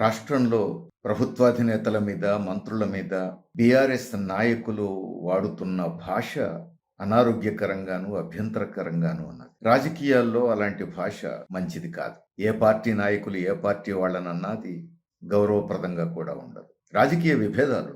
రాష్ట్రంలో ప్రభుత్వాధినేతల మీద మంత్రుల మీద బీఆర్ఎస్ నాయకులు వాడుతున్న భాష అనారోగ్యకరంగాను అభ్యంతరకరంగాను అన్నది రాజకీయాల్లో అలాంటి భాష మంచిది కాదు. ఏ పార్టీ నాయకులు ఏ పార్టీ వాళ్ళనన్నది గౌరవప్రదంగా కూడా ఉండదు. రాజకీయ విభేదాలు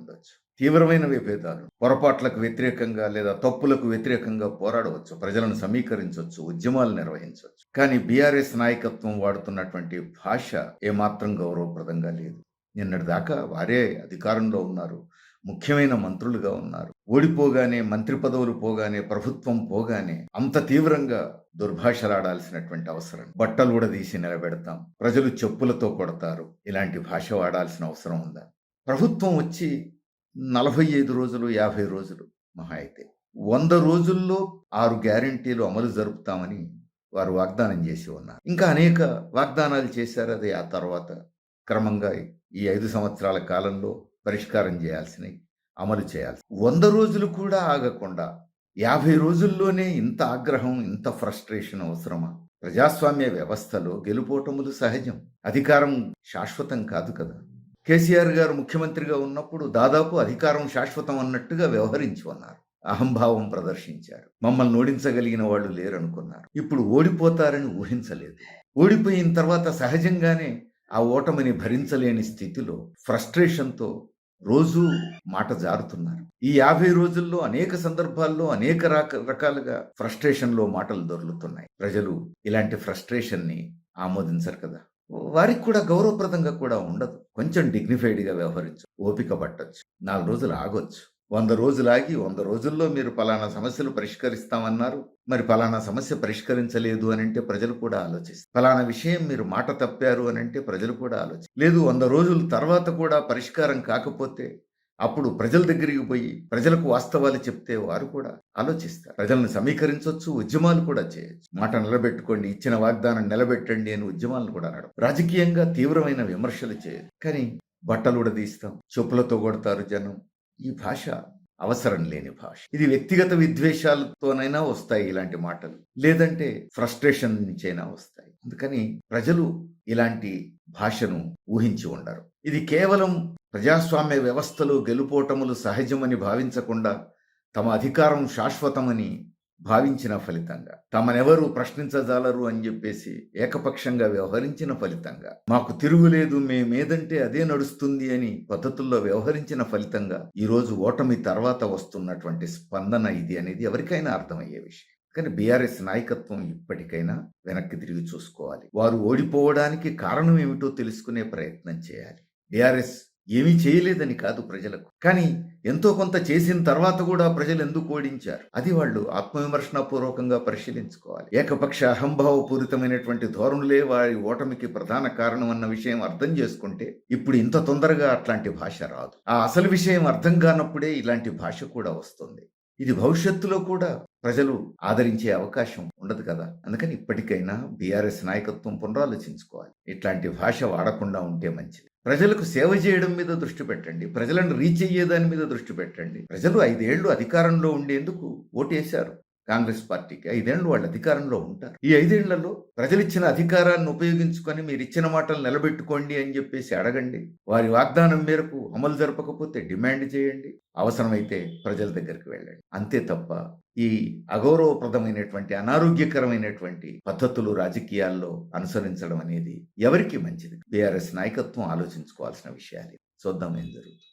తీవ్రమైన విభేదాలు. పొరపాట్లకు వ్యతిరేకంగా లేదా తప్పులకు వ్యతిరేకంగా పోరాడవచ్చు ప్రజలను సమీకరించవచ్చు ఉద్యమాలు నిర్వహించవచ్చు. కానీ బీఆర్ఎస్ నాయకత్వం వాడుతున్నటువంటి భాష ఏమాత్రం గౌరవప్రదంగా లేదు. నిన్నటి దాకా వారే అధికారంలో ఉన్నారు ముఖ్యమైన మంత్రులుగా ఉన్నారు. ఓడిపోగానే మంత్రి పదవులు పోగానే ప్రభుత్వం పోగానే అంత తీవ్రంగా దుర్భాషలాడాల్సినటువంటి అవసరం. బట్టలు కూడా తీసి నిలబెడతాం. ప్రజలు చెప్పులతో కొడతారు. ఇలాంటి భాష వాడాల్సిన అవసరం ఉందా? ప్రభుత్వం వచ్చి నలభై ఐదు రోజులు యాభై రోజులు మహా అయితే. వంద రోజుల్లో ఆరు గ్యారంటీలు అమలు జరుపుతామని వారు వాగ్దానం చేసి ఉన్నారు. ఇంకా అనేక వాగ్దానాలు చేశారు. అది ఆ తర్వాత క్రమంగా ఈ ఐదు సంవత్సరాల కాలంలో పరిష్కారం చేయాల్సినవి అమలు చేయాల్సి వంద రోజులు కూడా ఆగకుండా యాభై రోజుల్లోనే ఇంత ఆగ్రహం ఇంత ఫ్రస్ట్రేషన్ అవసరమా? ప్రజాస్వామ్య వ్యవస్థలో గెలుపోటములు సహజం. అధికారం శాశ్వతం కాదు కదా. కేసీఆర్ గారు ముఖ్యమంత్రిగా ఉన్నప్పుడు దాదాపు అధికారం శాశ్వతం అన్నట్టుగా వ్యవహరించి ఉన్నారు. అహంభావం ప్రదర్శించారు. మమ్మల్ని ఓడించగలిగిన వాళ్ళు లేరనుకున్నారు. ఇప్పుడు ఓడిపోతారని ఊహించలేదు. ఓడిపోయిన తర్వాత సహజంగానే ఆ ఓటమిని భరించలేని స్థితిలో ఫ్రస్ట్రేషన్తో రోజు మాట జారుతున్నారు. ఈ యాభై రోజుల్లో అనేక సందర్భాల్లో అనేక రక రకాలుగా ఫ్రస్ట్రేషన్లో మాటలు దొరుకుతున్నాయి ప్రజలు ఇలాంటి ఫ్రస్ట్రేషన్ని ఆమోదించరు కదా. వారికి కూడా గౌరవప్రదంగా కూడా ఉండదు. కొంచెం డిగ్నిఫైడ్గా వ్యవహరించు. ఓపిక పట్టచ్చు. నాలుగు రోజులు ఆగొచ్చు. వంద రోజులు ఆగి వంద రోజుల్లో మీరు పలానా సమస్యలు పరిష్కరిస్తామన్నారు. మరి పలానా సమస్య పరిష్కరించలేదు అని అంటే ప్రజలు కూడా ఆలోచిస్తారు. పలానా విషయం మీరు మాట తప్పారు అని అంటే ప్రజలు కూడా ఆలోచి లేదు వంద రోజుల తర్వాత కూడా పరిష్కారం కాకపోతే అప్పుడు ప్రజల దగ్గరికి పోయి ప్రజలకు వాస్తవాలు చెప్తే వారు కూడా ఆలోచిస్తారు. ప్రజలను సమీకరించవచ్చు ఉద్యమాలు కూడా చేయొచ్చు. మాట నిలబెట్టుకోండి ఇచ్చిన వాగ్దానం నిలబెట్టండి అని ఉద్యమాలను కూడా నడవ రాజకీయంగా తీవ్రమైన విమర్శలు చేయదు కానీ బట్టలు ఉడదీస్తాం చెప్పులతో కొడతారు జనం. ఈ భాష అవసరం లేని భాష. ఇది వ్యక్తిగత విద్వేషాలతోనైనా వస్తాయి ఇలాంటి మాటలు. లేదంటే ఫ్రస్ట్రేషన్ నుంచైనా వస్తాయి. అందుకని ప్రజలు ఇలాంటి భాషను ఊహించి ఉండరు. ఇది కేవలం ప్రజాస్వామ్య వ్యవస్థలు గెలుపోటములు సహజమని భావించకుండా తమ అధికారం శాశ్వతమని భావించిన ఫలితంగా. తమనెవరూ ప్రశ్నించజాలరు అని చెప్పేసి ఏకపక్షంగా వ్యవహరించిన ఫలితంగా. మాకు తిరుగులేదు మేమేదంటే అదే నడుస్తుంది అని పద్ధతుల్లో వ్యవహరించిన ఫలితంగా ఈరోజు ఓటమి తర్వాత వస్తున్నటువంటి స్పందన ఇది అనేది ఎవరికైనా అర్థమయ్యే విషయం. కానీ బీఆర్ఎస్ నాయకత్వం ఇప్పటికైనా వెనక్కి తిరిగి చూసుకోవాలి. వారు ఓడిపోవడానికి కారణం ఏమిటో తెలుసుకునే ప్రయత్నం చేయాలి. బీఆర్ఎస్ ఏమీ చేయలేదని కాదు ప్రజలకు. కానీ ఎంతో కొంత చేసిన తర్వాత కూడా ప్రజలు ఎందుకు ఓడించారు? అది వాళ్ళు ఆత్మవిమర్శనపూర్వకంగా పరిశీలించుకోవాలి. ఏకపక్ష అహంభావపూరితమైనటువంటి ధోరణులే వారి ఓటమికి ప్రధాన కారణం అన్న విషయం అర్థం చేసుకుంటే ఇప్పుడు ఇంత తొందరగా అట్లాంటి భాష రాదు. ఆ అసలు విషయం అర్థం కానప్పుడే ఇలాంటి భాష కూడా వస్తుంది. ఇది భవిష్యత్తులో కూడా ప్రజలు ఆదరించే అవకాశం ఉండదు కదా? అందుకని ఇప్పటికైనా బీఆర్ఎస్ నాయకత్వం పునరాలోచించుకోవాలి. ఇట్లాంటి భాష వాడకుండా ఉంటే మంచిది. ప్రజలకు సేవ చేయడం మీద దృష్టి పెట్టండి. ప్రజలను రీచ్ అయ్యే దాని మీద దృష్టి పెట్టండి. ప్రజలు ఐదేళ్ళు అధికారంలో ఉండేందుకు ఓటేశారు. కాంగ్రెస్ పార్టీకి ఐదేళ్ళు వాళ్ళు అధికారంలో ఉంటారు. ఈ ఐదేళ్ళలో ప్రజలిచ్చిన అధికారాన్ని ఉపయోగించుకొని మీరు ఇచ్చిన మాటలు నిలబెట్టుకోండి అని చెప్పేసి అడగండి. వారి వాగ్దానం మేరకు అమలు జరపకపోతే డిమాండ్ చేయండి. అవసరమైతే ప్రజల దగ్గరికి వెళ్ళండి. అంతే తప్ప ఈ అగౌరవప్రదమైనటువంటి అనారోగ్యకరమైనటువంటి పద్ధతులు రాజకీయాల్లో అనుసరించడం అనేది ఎవరికి మంచిది బీఆర్ఎస్ నాయకత్వం ఆలోచించుకోవాల్సిన విషయాలు. చూద్దాం ఏం జరుగుతుంది.